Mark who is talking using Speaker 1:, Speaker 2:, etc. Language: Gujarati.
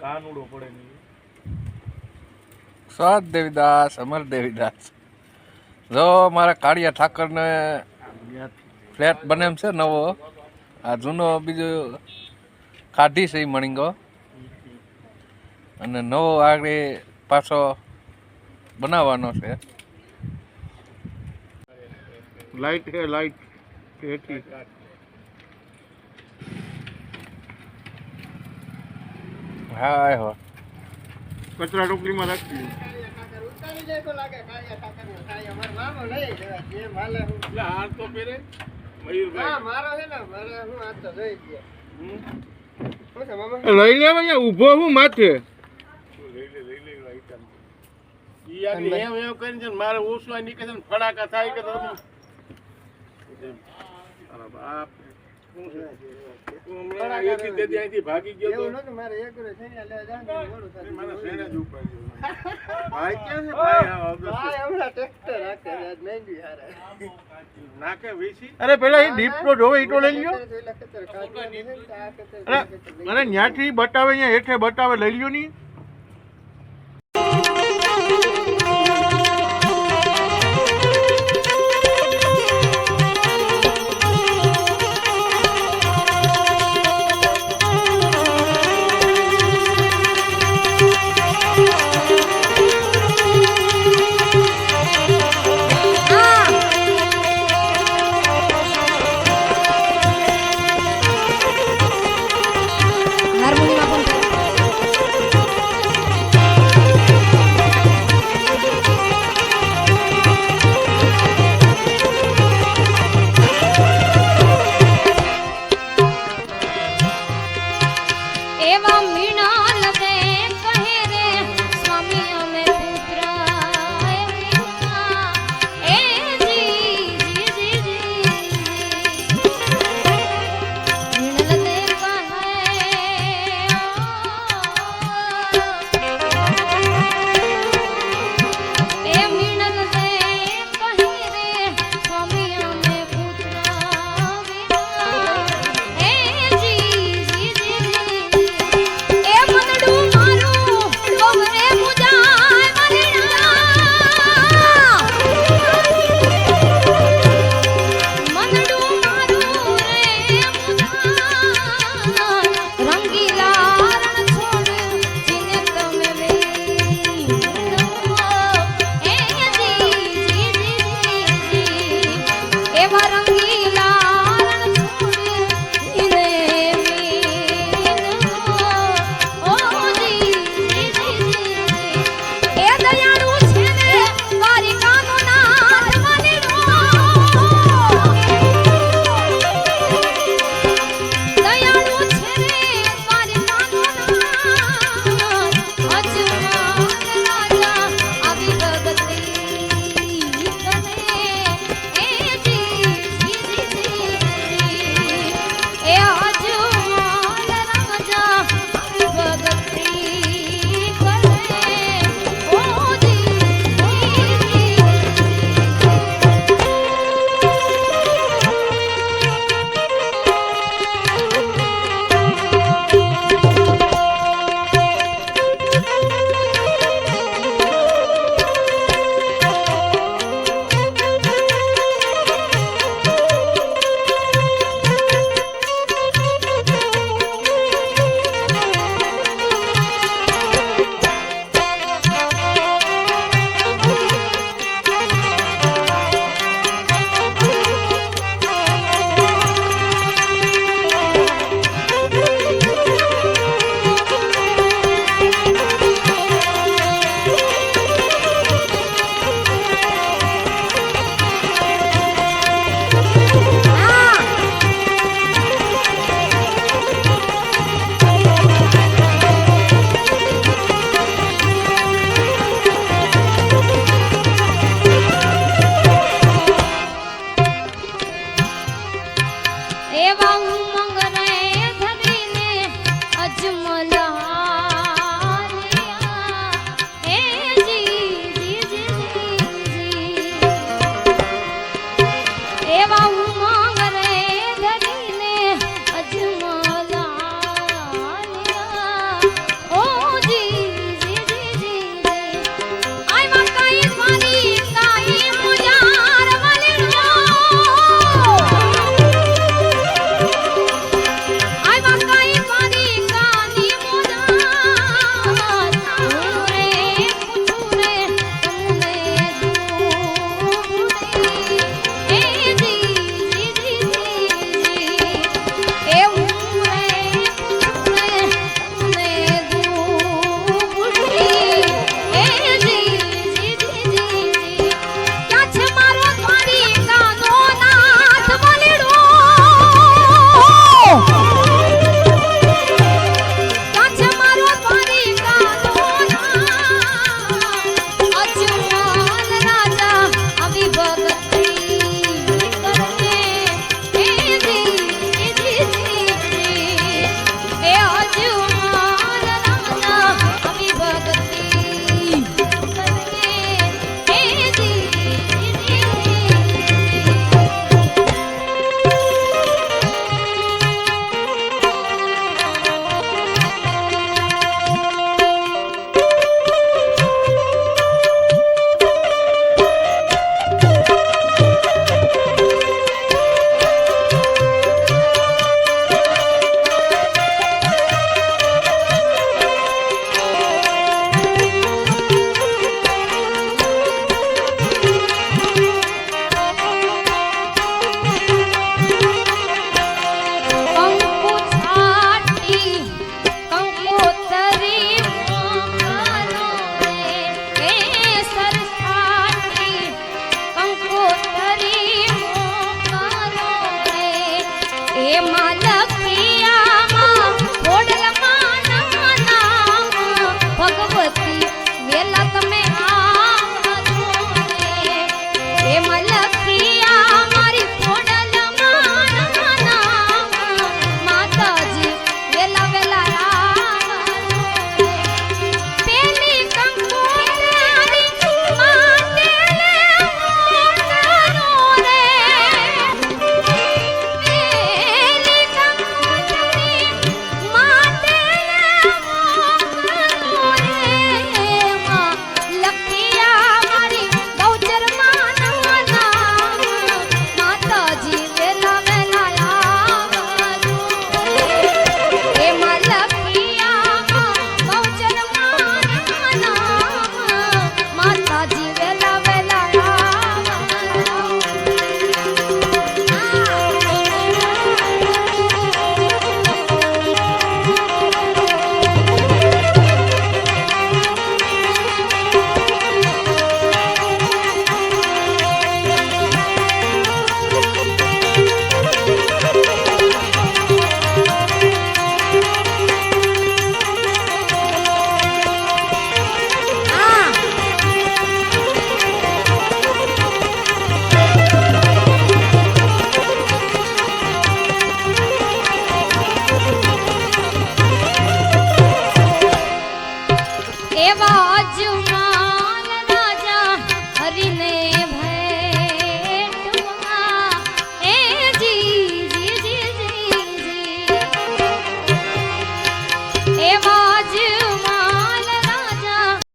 Speaker 1: કાનુડો પડે નહીં
Speaker 2: સાત દેવીદાસ અમર દેવીદાસ. જો મારા કાળિયા ઠાકરને ફ્લેટ બને એમ છે નવો. આ જૂનો બીજો કાઢી છે એ મણિંગો. અને નવો આગળ પાછો બનાવવાનો છે.
Speaker 1: લાઈટ હે લાઈટ હેઠી.
Speaker 2: હા હો.
Speaker 1: કચરા ટોપલીમાં રાખી એટલે હાર તો પહેરે. મયુરભાઈ. લઈ લેવા ઊભો ઊભો હું માથે. મારે ઓછું નીકળે ને ફડાકા થાય કે તો તમે- બાપ ભાગી ગયો તો મારા શેણે જ ઉપાડ્યો. ભાઈ ક્યાં છે ભાઈ આ નાકે વીસી
Speaker 3: અરે પેલા એ ડીપનો જોવે ઈટો લઈ લ્યો. અરે મને ન્યાથી બતાવે અહીંયા હેઠે બતાવે લઈ લ્યો ની
Speaker 4: એવા એવા જ